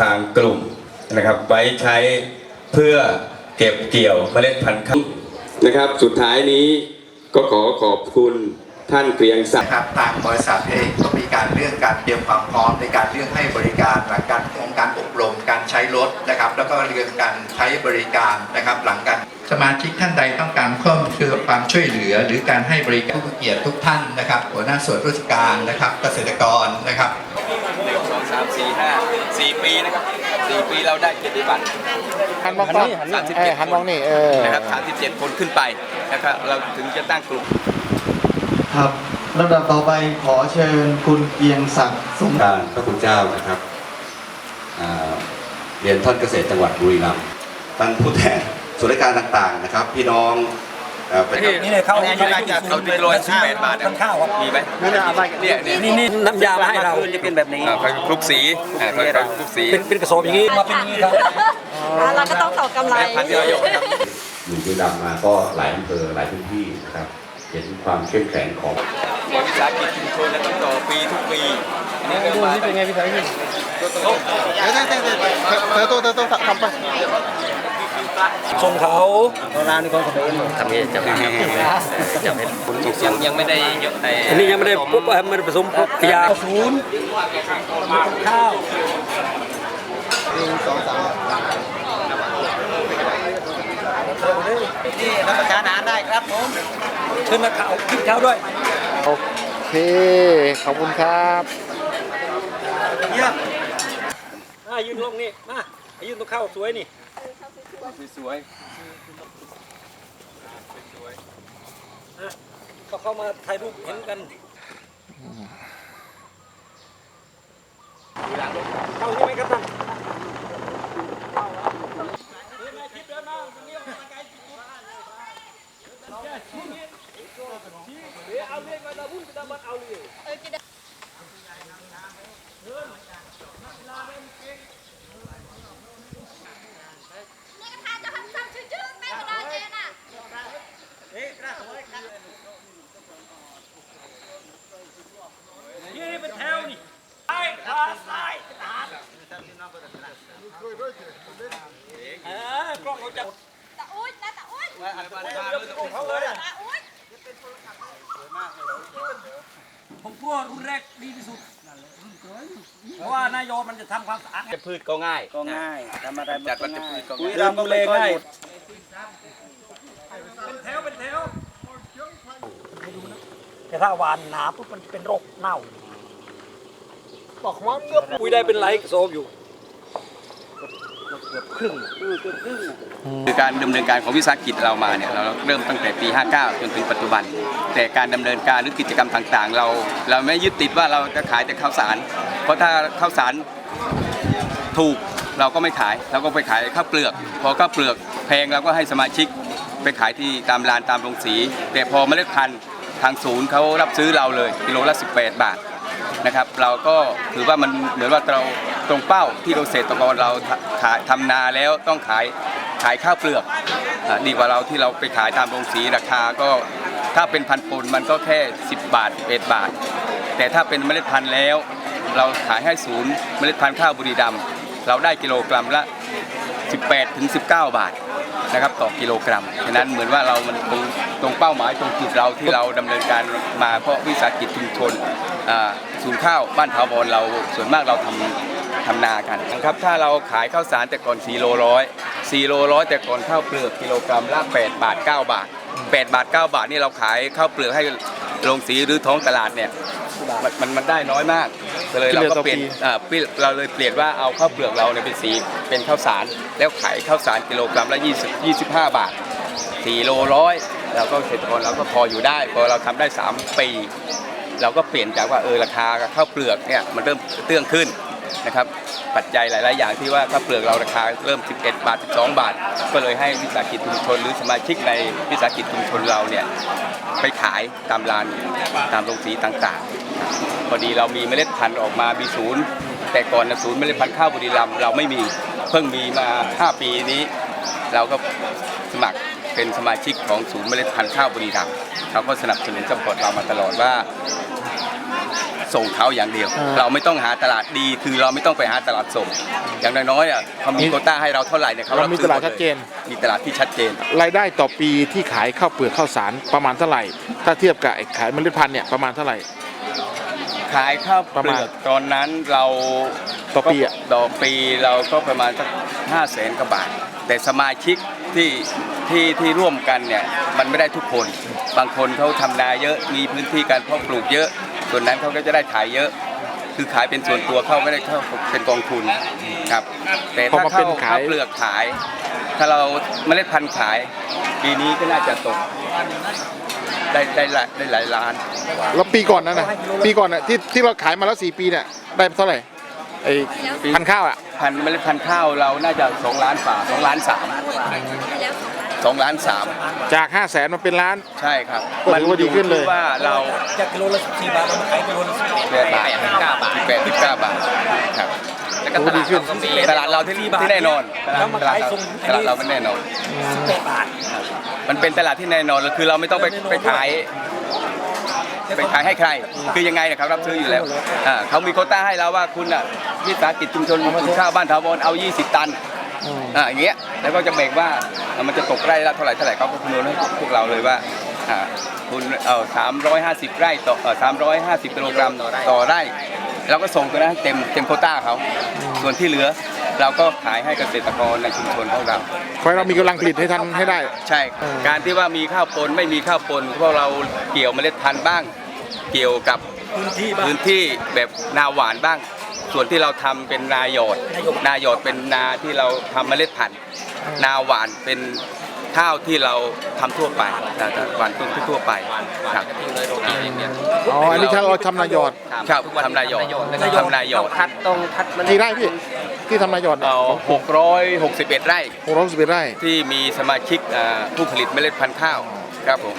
ทางกลุ่มนะครับ ไว้ใช้เพื่อเก็บเกี่ยวเมล็ดพันธุ์ข้าวนะครับ สุดท้ายนี้ก็ขอขอบคุณท่านเกรียงศักดิ์นะครับทางบริษัทเองก็มีการเรื่องการเตรียมความพร้อมในการเรื่องให้บริการหลังการของการอบรมการใช้รถนะครับ แล้วก็เรื่องการใช้บริการนะครับ หลังการสมาชิกท่านใดต้องการเพิ่มคือความช่วยเหลือ หรือการให้บริการผู้เกียรติทุกท่านนะครับ หัวหน้าส่วนราชการนะครับ เกษตรกรนะครับหนึ่งสองสามสี่ห้าสี่ปีนะครับสี่ปีเราได้เกียรติบัตร หันมองกล้องหันนี่เออหันมองนี่เออ นะครับสามสิบเจ็ดคนขึ้นไปนะครับเราถึงจะตั้งกลุ่ม ครับลำดับต่อไปขอเชิญคุณเกียงศักดิ์สม การพระคุณเจ้านะครับอ่าเรียนท่านเกษตรจังหวัดบุรีรัมย์ท่านผู้แทนส่วนราชการต่างๆนะครับ พี่น้องเอ่อเป็ นนี่เลยเขาอันนี้เราจะเอาไปโรยสิบแปดบาทนะมีไหมเนี่ยเนี่ยนี่นี่น้ำยามาให้เราจะเป็นแบบนี้อ่าเขาคลุกสีอ่าเขาเขาคลุกสีเป็นเป็นกระสอบอย่างนี้มาเป็นอย่างนี้ครับอ่าเราก็ต้องต่อกำไรพันที่เราโยกครับอยู่บุรีรัมย์มาก็หลายอำเภอหลายพื้นที่นะครับเห็นความเข้มแข็งของวิสาหกิจชุมชนแล้วต้องต่อปีทุกปีอันนี้ก็ดูมานี่เป็นไงพี่สายพี่เดี๋ยวเดี๋ยวเดี๋ยวเดี๋ยวเธอตัวเธอตัวทำไป ทรงเขาร้านนี้ของเขมรทำนี้จะม่จะไม่ยังยังไม่ได้ยกในอันนี้ยังไม่ได้ปุ๊บอ่อไม่ได้ผสมปุ๊บยาศูนย์ข้าวหนึ่งสองสามนี่รับประทานอาหารได้ครับผมเชิญนักข่าวกินข้าวด้วยโอเคขอบคุณครับมายืนลงนี่มา ยืนตรงข้าวสวยนี่สวยเขาเข้ามาถ่ายรูปเห็นกันเข้าใช่ไหมครับท่านนี่เป็นแถวนี่ซ้ายขวาซ้ายทหารเออกล้องเขาจะ ตะอุ้ยนะตะอุ้ย เรื่องของเขาเลยอะ ตะอุ้ย ผมกลัวรุ่นแรกดีที่สุดเพราะว่านายอมันจะทำความสะอาดจะพืชก็ง่ายก็ง่ายทำอะไรจัดวัชพืชก็ปุ๋ยง่ายรำก็เลยง่ายเป็นแถวเป็นแถวแต่ถ้าหวานหนาปุ๊บมันเป็นโรคเน่าบอกว่าเกือบปุ๋ยได้เป็นไรกระโซมอยู่ เกือบครึ่งเกือบครึ่งคือการดำเนินการของวิสาหกิจเรามาเนี่ยเราเริ่มตั้งแต่ปี 59 จนถึงปัจจุบัน แต่การดำเนินการหรือกิจกรรมต่างๆ เรา เราไม่ยึดติดว่าเราจะขายแต่ข้าวสาร เพราะถ้าข้าวสารถูกเราก็ไม่ขายเราก็ไปขายข้าวเปลือก พอข้าวเปลือกแพงเราก็ให้สมาชิกไปขายที่ตามร้านตามโรงสี แต่พอเมล็ดพันธุ์ทางศูนย์เขารับซื้อเราเลยกิโลละ 18 บาทนะครับ เราก็ถือว่ามันเหมือนว่าเรา ตรงเป้าที่เกษตรกรเราขายทำนาแล้วต้องขายขายข้าวเปลือกดีกว่าเราที่เราไปขายตามโรงสีราคาก็ถ้าเป็นพันปนมันก็แค่ 10 บาท11บาท แต่ถ้าเป็นเมล็ดพันธุ์แล้ว เราขายให้ศูนย์เมล็ดพันธุ์ข้าวบุรีดำเราได้กิโลกรัมละ 18ถึง19 บาทนะครับต่อกิโลกรัมฉะนั้นเหมือนว่าเรามันตรงตรงเป้าหมายตรงจุดเราที่เราดำเนินการมาเพราะวิสาหกิจชุมชนศูนย์ข้าวบ้านทาวรเราส่วนมากเราทำ ทำนากันนะครับถ้าเราขายข้าวสารแต่ก่อน4โลร้อย4โลร้อยแต่ก่อนข้าวเปลือกกิโลกรัมละ8บาท 9 บาท 8 บาท 9 บาทนี่เราขายข้าวเปลือกให้โรงสีหรือท้องตลาดเนี่ยมันมันมันได้น้อยมากก็เลยเราก็เปลี่ยนอ่าเปลี่ยนเราเลยเปลี่ยนว่าเอาข้าวเปลือกเราเนี่ยเป็นสีเป็นข้าวสาร แล้วขายข้าวสารกิโลกรัมละ20 25 บาท4โลร้อยเราก็เกษตรกรเราก็พออยู่ได้ พอเราทำได้ 3 ปี เราก็เปลี่ยนจากว่าเออราคาข้าวเปลือกเนี่ยมันเริ่มเตื้องขึ้น นะครับปัจจัยหลาย ๆ อย่างที่ว่าข้าวเปลือกเราราคาเริ่ม 11 บาท 12 บาท ก็เลยให้วิสาหกิจชุมชน หรือสมาชิกในวิสาหกิจชุมชนเราเนี่ยไปขายตามร้านตามโรงสีต่าง ๆ พอดีเรามีเมล็ดพันธุ์ออกมามีศูนย์ แต่ก่อนนะศูนย์เมล็ดพันธุ์ข้าวบุรีรัมย์เราไม่มีเพิ่งมีมา 5 ปีนี้ เราก็สมัครเป็นสมาชิกของศูนย์เมล็ดพันธุ์ข้าวบุรีรัมย์เขาก็สนับสนุนสปอร์ตเรามาตลอดว่า ส่งเขาอย่างเดียว อ่า เราไม่ต้องหาตลาดดี คือเราไม่ต้องไปหาตลาดส่ง อย่างน้อยๆอะเขามีโควต้าให้เราเท่าไหร่เนี่ยเขาเรามีซื้อตลาดหมชัดเจน มีตลาดที่ชัดเจน รายได้ต่อปีที่ขายข้าวเปลือกข้าวสารประมาณเท่าไหร่ ถ้าเทียบกับไอ้ขายเมล็ดพันธุ์เนี่ยประมาณเท่าไหร่ ขายข้าวเปประลืมาณอกตอนนั้นเราต่อปีอะ ก็ต่อปีเราก็ประมาณสักห้าแสนกว่าบาท แต่สมาชิกที่ที่ที่ร่วมกันเนี่ยมันไม่ได้ทุกคน บางคนเขาทำนาเยอะมีพื้นที่การเพาะปลูกเยอะ ส่วนนั้นเขาก็จะได้ขายเยอะ คือขายเป็นส่วนตัวเขาไม่ได้เข้าเป็นกองทุนครับ แต่พอถ้ามาเป็เข้านขาย ข้าวเปลือกขาย ถ้าเราเมล็ดพันธุ์ขาย ปีนี้ก็น่าจะตกได้ได้หลายได้หลายล้าน แล้วปีก่อนนั้นนะปีก่อนน่ะที่ที่เราขายมาแล้วสี่ปีเนี่ยได้เท่าไหร่ไอ้พันธุ์ข้าวอะ พันธุ์เมล็ดพันธุ์ข้าวเราน่าจะสองล้านฝ่าสองล้านสามสองล้าน สามจาก 5 0 0แสนมาเป็นล้าน ใช่ครับก็ถือว่าดีขึ้นเลยที่ว่าเราจากกิโลละสิบบาทเรามาขายกิโลละสิบแปดบาทเก้าบาทแปดสิบเก้าบาทครับแล้วก็ตลาดเราก็มีตลาดเราที่ที่แน่นอนตลาดแล้วมาตลาดขายเราส่งตลาดเรามันแน่นอน สิบแปดบาทมันเป็นตลาดที่แน่นอนแล้วคือเราไม่ต้องไปไปขาย ไปขายให้ใคร คือยังไงเนี่ยเขารับซื้ออยู่แล้วอ่าเขามีโควต้าให้เราว่าคุณอะวิสาหกิจชุมชนคุณข้าวบ้านทาวรเอา 20 ตัน อ่าอย่างเงี้ยแล้วก็จะแบ่งว่าเอ่อมันจะตกไร่ละเท่าไหร่เท่าไหร่เขาก็คำนวณให้พวกเราเลยว่าอ่าคุณเออสามร้อยห้าสิบไร่ต่อเออสามร้อยห้าสิบกิโลกรัมต่อไร่เราก็ส่งตัวนั้นเต็มเต็มโควต้าเขา ส่วนที่เหลือเราก็ขายให้เกษตรกรในชุมชนของเรา ขอให้เรามีกำลังผลิตให้ทันให้ได้ ใช่เออการที่ว่ามีข้าวปนไม่มีข้าวปนเพราะเราเกี่ยวเมล็ดพันธุ์บ้าง เกี่ยวกับพื้นที่บ้างพื้นที่แบบนาหวานบ้าง ส่วนที่เราทำเป็นนาหยอดนาหยอดเป็นนาที่เราทำเมล็ดพันธุ์ นาหวานเป็นข้าวที่เราทำทั่วไปนาหวานต้นทั่วไปครับอ๋ออันนี้ถ้าเราทำนายอดครับทำนาหยอดทำนาหยอดทัดตรงทัดมันกี่ไร่พี่ที่ทำนายอดเนี่ยเอาหกร้อยหกสิบเอ็ดไร่หกร้อยสิบเอ็ดไร่ ที่มีสมาชิกอ่าผู้ผลิตเมล็ดพันธุ์ข้าว ครับผม